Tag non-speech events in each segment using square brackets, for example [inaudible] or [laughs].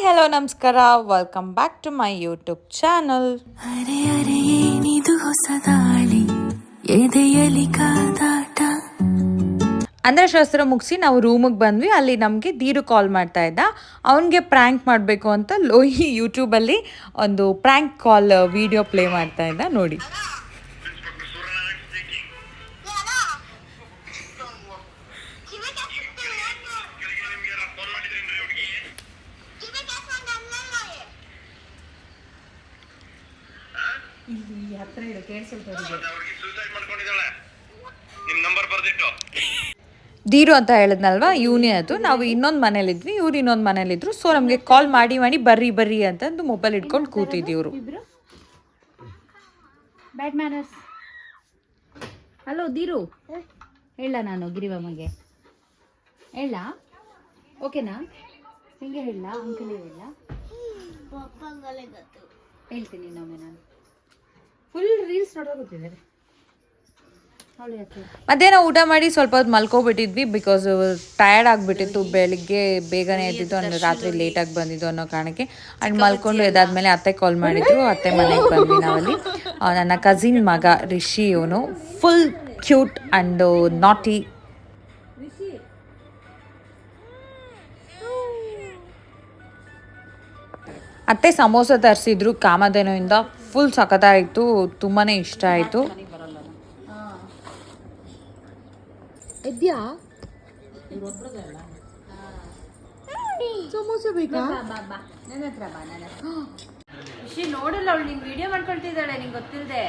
Hi hello ನಮಸ್ಕಾರ. Welcome back to my YouTube channel ಅರೆ ಅರೆ ಏನಿದು ಹೊಸ ದಾಳಿ? ಎದೆಯಲಿ ಕಾದಾಟ? ಅಂಧಶಾಸ್ತ್ರ ಶಾಸ್ತ್ರ ಮುಗಿಸಿ ನಾವು ರೂಮಿಗೆ ಬಂದ್ವಿ. ಅಲ್ಲಿ ನಮಗೆ ದೀರು ಕಾಲ್ ಮಾಡ್ತಾ ಇದ್ದ. ಅವನಿಗೆ ಪ್ರ್ಯಾಂಕ್ ಮಾಡಬೇಕು ಅಂತ ಲೋಹಿ ಯೂಟ್ಯೂಬಲ್ಲಿ ಒಂದು ಪ್ರ್ಯಾಂಕ್ ಕಾಲ್ ವಿಡಿಯೋ ಪ್ಲೇ ಮಾಡ್ತಾ ಇದ್ದ. ನೋಡಿ. ಅವ್ರಿಗೆ ಹತ್ರ ಇರೋ ದೀರು ಅಂತ ಹೇಳಿದ್ನಲ್ವಾ? ಇವನೇ ಅದು. ನಾವು ಇನ್ನೊಂದು ಮನೇಲಿದ್ವಿ ಇವ್ರು ಇನ್ನೊಂದು ಮನೇಲಿದ್ರು. ಸೊ ನಮಗೆ ಕಾಲ್ ಮಾಡಿ ಮಾಡಿ ಬರ್ರಿ ಬರ್ರಿ ಅಂತಂದು ಮೊಬೈಲ್ ಇಟ್ಕೊಂಡು ಕೂತಿದ್ವಿ ಇವರು. Bad manners hello Dheeru. ಹೇಳ ನಾನು ಗಿರಿವಮ್ಮಗೆ. ಹೇಳ. ಓಕೆನಾ? ಹಿಂಗೆ ಹೇಳ ಅಂಕಲ್ ಹೇಳ. ಹೇಳ್ತೀನಿ ಇನ್ನೊಮ್ಮೆ ನಾನು. ಮಧ್ಯಾಹ್ನ ಊಟ ಮಾಡಿ ಸ್ವಲ್ಪ ಹೊತ್ತು ಮಲ್ಕೊಬಿಟ್ಟಿದ್ವಿ ಬಿಕಾಸ್ ಟಯರ್ಡ್ ಆಗಿಬಿಟ್ಟಿತ್ತು, ಬೆಳಿಗ್ಗೆ ಬೇಗನೆ ಎದ್ದಿದ್ದು ಅಂದ್ರೆ ರಾತ್ರಿ ಲೇಟಾಗಿ ಬಂದಿದ್ದು ಅನ್ನೋ ಕಾರಣಕ್ಕೆ. ಅಂಡ್ ಮಲ್ಕೊಂಡು ಎದ್ದಾದ್ಮೇಲೆ ಅತ್ತೆ ಕಾಲ್ ಮಾಡಿದ್ರು, ಅತ್ತೆ ಮನೆಗೆ ಬಂದ್ವಿ ನಾವಲ್ಲಿ. ನನ್ನ ಕಸಿನ್ ಮಗ ರಿಷಿ, ಇವನು ಫುಲ್ ಕ್ಯೂಟ್ ಆ್ಯಂಡ್ ನಾಟಿ ಅತ್ತೆ ಸಮೋಸ ತರಿಸಿದ್ರು ಕಾಮಧೇನುವಿಂದ. ಫುಲ್ ಸಖತ್ತಾಯಿತು ತುಂಬಾ ಇಷ್ಟ ಆಯಿತು. ಎದ್ಯಾ? ಸಮೋಸ ಬೇಕಾ? ನನ್ನ ಹತ್ರ ಬಾ ನನ್ನ ರಿಷಿ ನೋಡಲ್ಲ ಅವಳು ನಿನ್ ವಿಡಿಯೋ ಮಾಡ್ಕೊಳ್ತಿದ್ದಾಳೆ ನಿಂಗೆ ಗೊತ್ತಿಲ್ಲದೆ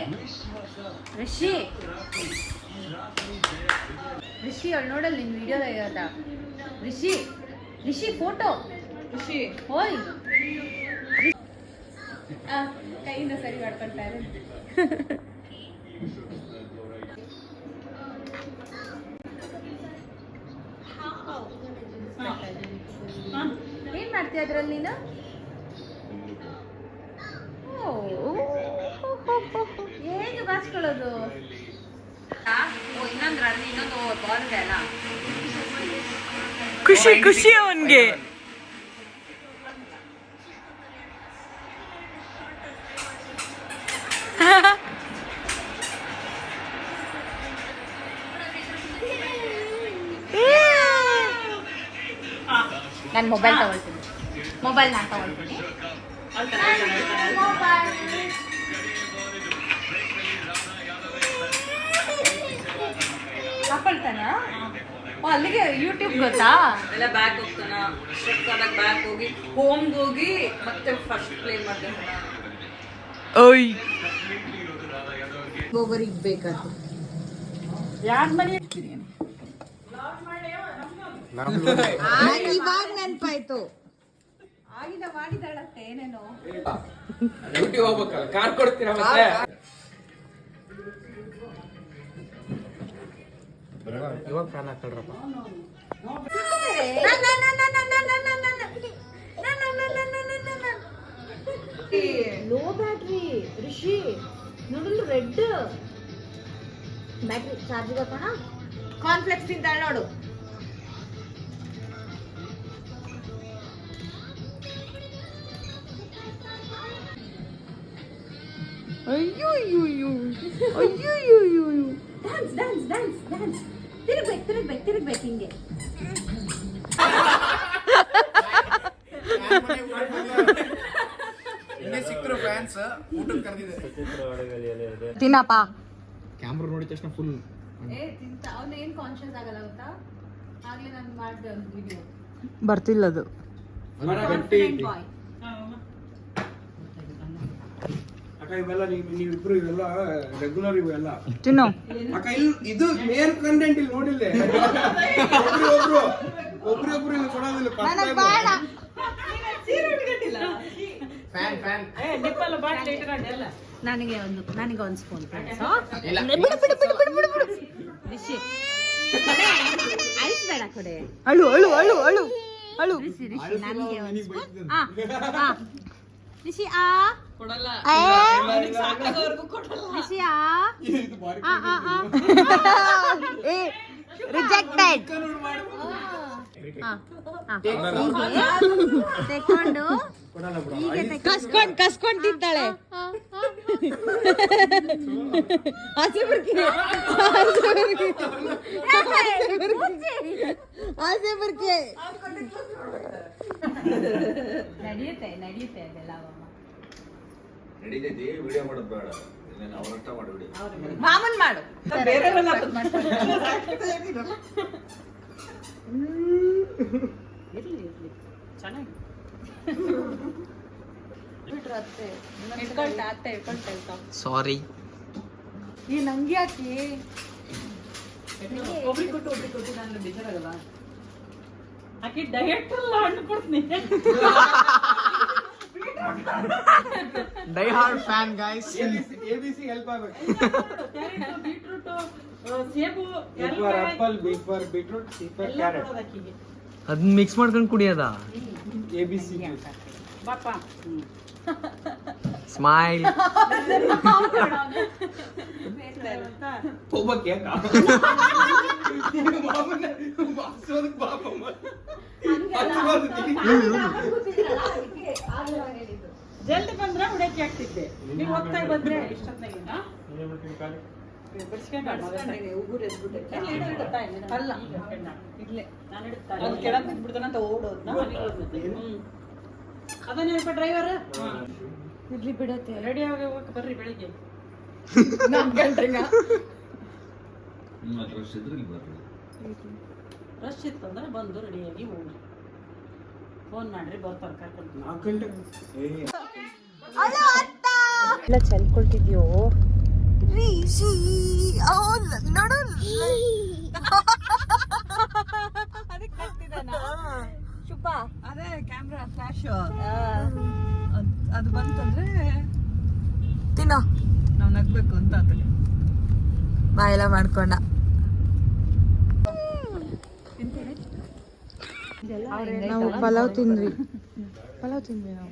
ರಿಷಿ. ರಿಷಿ ಅವಳು ನೋಡಲ್ಲ ನಿನ್ನ ವಿಡಿಯೋ ತೆಗೆಯೋದ ರಿಷಿ ರಿಷಿ ಫೋಟೋ ಋಷಿ ಹೋಯ್. ಆ, ಕೈಯಿಂದ ಸರಿ ಮಾಡ್ಕೊಳ್ತಾರೆ ಏನ್ ಮಾಡ್ತೀಯ ಅದ್ರಲ್ಲಿ ನೀನು? ಓ, ಹೇಗೆ ಬಾಚ್ಕೊಳ್ಳೋದು ಖುಷಿ ಖುಷಿ ಅವನ್ಗೆ. [laughs] ನಾನು ಮೊಬೈಲ್ ತಗೊಳ್ತೀನಿ. ಮೊಬೈಲ್ ನಾನು ತಗೊಳ್ತೀನಿ. ಹಾಕೊಳ್ತಾನ? ಅಲ್ಲಿಗೆ ಯೂಟ್ಯೂಬ್ ಗೊತ್ತಾ? ಎಲ್ಲ ಬ್ಯಾಕ್ ಹೋಗ್ತಾನ? ಬ್ಯಾಕ್ ಹೋಗಿ ಹೋಮ್ಗೆ ಹೋಗಿ ಮತ್ತೆ ಫಸ್ಟ್ ಪ್ಲೇ ಮಾಡ್ತಾನ ಒಬ್ಬರಿಗೆ ಬೇಕಾದ್ರು ಇವಾಗ ನೆನ್ಪಾಯ್ತು. ಕಾರ್ ಕೊಡ್ತೀರಾ ಮತ್ತೆ ಇವಾಗ ಫ್ಯಾನ್ ಹಾಕೊಳ್ರಪ್ಪ ನೋಡಲು ರೆಡ್ ಬ್ಯಾಟ್ರಿ ಚಾರ್ಜ್ ಹಾಕೋಣ ಕಾನ್ಫ್ಲೆಕ್ಸ್ ತಿಂತಾಳೆ ನೋಡು ಅಯ್ಯೋ ಅಯ್ಯೋ ಅಯ್ಯೋ ಅಯ್ಯೋ ಅಯ್ಯೋ ಅಯ್ಯೋ ಡ್ಯಾನ್ಸ್ ಡ್ಯಾನ್ಸ್ ಡ್ಯಾನ್ಸ್ ಡ್ಯಾನ್ಸ್ ತಿರುಗ್ಬೇಕು ತಿರುಗ್ಬೇಕು ತಿರುಗ್ಬೇಕು ಹಿಂಗೆ ತಿನ್ನಪ್ಪ. ಕ್ಯಾಮ್ರಾ ನೋಡಿದ ತಕ್ಷಣ ಫುಲ್ ಏ ತಿಂತ. ಅವನು ಏನು ಕಾನ್ಶಿಯಸ್ ಆಗಲ್ಲ ಗೊತ್ತಾ? ಆಗ್ಲೇ ನಾನು ಮಾಡಿದೆ ಒಂದು ವಿಡಿಯೋ ಕಾನ್ಫಿಡೆಂಟ್ ಬಾಯ್ ಅಕ್ಕ ಇವೆಲ್ಲ ನೀವು ನೀವಿಬ್ರು ಇವೆಲ್ಲ ರೆಗ್ಯುಲರ್ ಇವೆಲ್ಲ. ತಿನ್ನು. ಅಕ್ಕ ಇಲ್ಲಿ ಇದು ಮೇನ್ ಕಂಟೆಂಟ್ ಇಲ್ಲಿ ನೋಡಿಲ್ಲ. [laughs] ಒಬ್ರು ಒಬ್ರು ಒಬ್ರು ಒಬ್ರು ಇಲ್ಲಿ ಕೊಡೋದಿಲ್ಲ. ಫ್ಯಾನ್ ಫ್ಯಾನ್ ನನಗೆ ಒಂದು ನನಗೆ ಒಂದು ಸ್ಪೂನ್ ರಿಷಿ. ಐಸ್ ಬೇಡ ಕೊಡೆ. ಅಳು ಅಳು ಅಳು ಅಳು. ಅಳು. ರಿಷಿ ರಿಷಿ ನನಗೆ ಒಂದು ಸ್ಪೂನ್ ಆ ಆ ರಿಷಿ ಆ? ಕೊಡಲ್ಲ. ಏ, ಸಾಕಾಗೋವರೆಗೂ ಕೊಡಲ್ಲ. ರಿಷಿ ಆ? ಆ ರಿಜೆಕ್ಟೆಡ್ ತೆಕೊಂಡು ಕಸ್ಕೊಂಡ್ ಕಸ್ಕೊಂಡ್ ತಿಂತಾಳೆ ಆಸೆ ಬರ್ಕಿ ಆಸೆ ಬರ್ಕಿ ನಡೆಯುತ್ತೆ ನಡೆಯುತ್ತೆ ಅದೆಲ್ಲ ಅವಮ್ಮ ನಡೀತೈತಿ ವಿಡಿಯೋ ಮಾಡೋದು ಬೇಡ. ಇದನ್ನ ಅವರಷ್ಟ ಮಾಡಿಬಿಡಿ ಮಾಮೂಲ್ ಮಾಡು. ಇರ್ತಾವ ಸಾರಿ ಈ ನಂಗೆ ಯಾಕೆ? ಒಬ್ರಿಗೆ ಕೊಟ್ಟು ಒಬ್ರಿಗೆ ಕೊಟ್ಟು ನಾನು ಬೇಜಾರಾಗಲ್ಲ. ಆಕೆ ಡಯಟ್ ಎಲ್ಲ ಹಣ್ಣು ಕೊಡ್ತೀನಿ. Die hard fan guys ABC help ಆಗ್ಬೇಕು. ಕ್ಯಾರೆಟ್ ಬೀಟ್ರೂಟ್ ಸೇಬು B for apple B for beetroot C for carrot ಅದನ್ನ ಮಿಕ್ಸ್ ಮಾಡ್ಕೊಂಡು ಕುಡಿಯೋದ? ಎ ಬಿ ಸಿ ಬಾಪ. ಸ್ಮೈಲ್ ಜಲ್ದಿ ಬಂದ್ರೆ ಹುಡುಕಿ ಆಗ್ತಿದ್ದೆ ನೀವು ಹೋಗ್ತಾ ಬಂದ್ರೆ ಇಷ್ಟೊತ್ತಾಗಿನ ಅದನ್ನೇನಪ್ಪ ಡ್ರೈವರ್ ಇರ್ಲಿ ಬಿಡತ್ತೆ ರೆಡಿ ಆಗಿ ಹೋಗಕ್ಕೆ ಬರ್ರಿ ಬೆಳಿಗ್ಗೆ. ನಿಮ್ಮ ಹತ್ರ ಸಿದ್ರೆ ಇಲ್ಲಿ ಬರ್ರಿ. ರಶ್ ಇತ್ತು ಅಂದ್ರೆ ಬಂದು ರೆಡಿಯಾಗಿ ಹೋಗಿ ಫೋನ್ ಮಾಡ್ರಿ ಬರ್ತಾರೆ ಕರ್ಕೊಂಡು. ನಾಲ್ಕು ಗಂಟೆ ಏ. ಎಲ್ಲ ಚೆಲ್ಕೊಳ್ತಿದ್ಯೋ? [laughs] [laughs] ಅದೇ ಕ್ಯಾಮ್ರಾ ಫ್ಲಾಶ್ ಅದು ಬಂತಂದ್ರೆ ತಿನ್ನೋ. ನಾವು ನಗ್ಬೇಕು ಅಂತ ಆತಗೆ ಬಾಯೆಲ್ಲ ಮಾಡ್ಕೊಂಡ. ನಾವು ಪಲಾವ್ ತಿಂದ್ವಿ. ಪಲಾವ್ ತಿಂದ್ವಿ ನಾವು.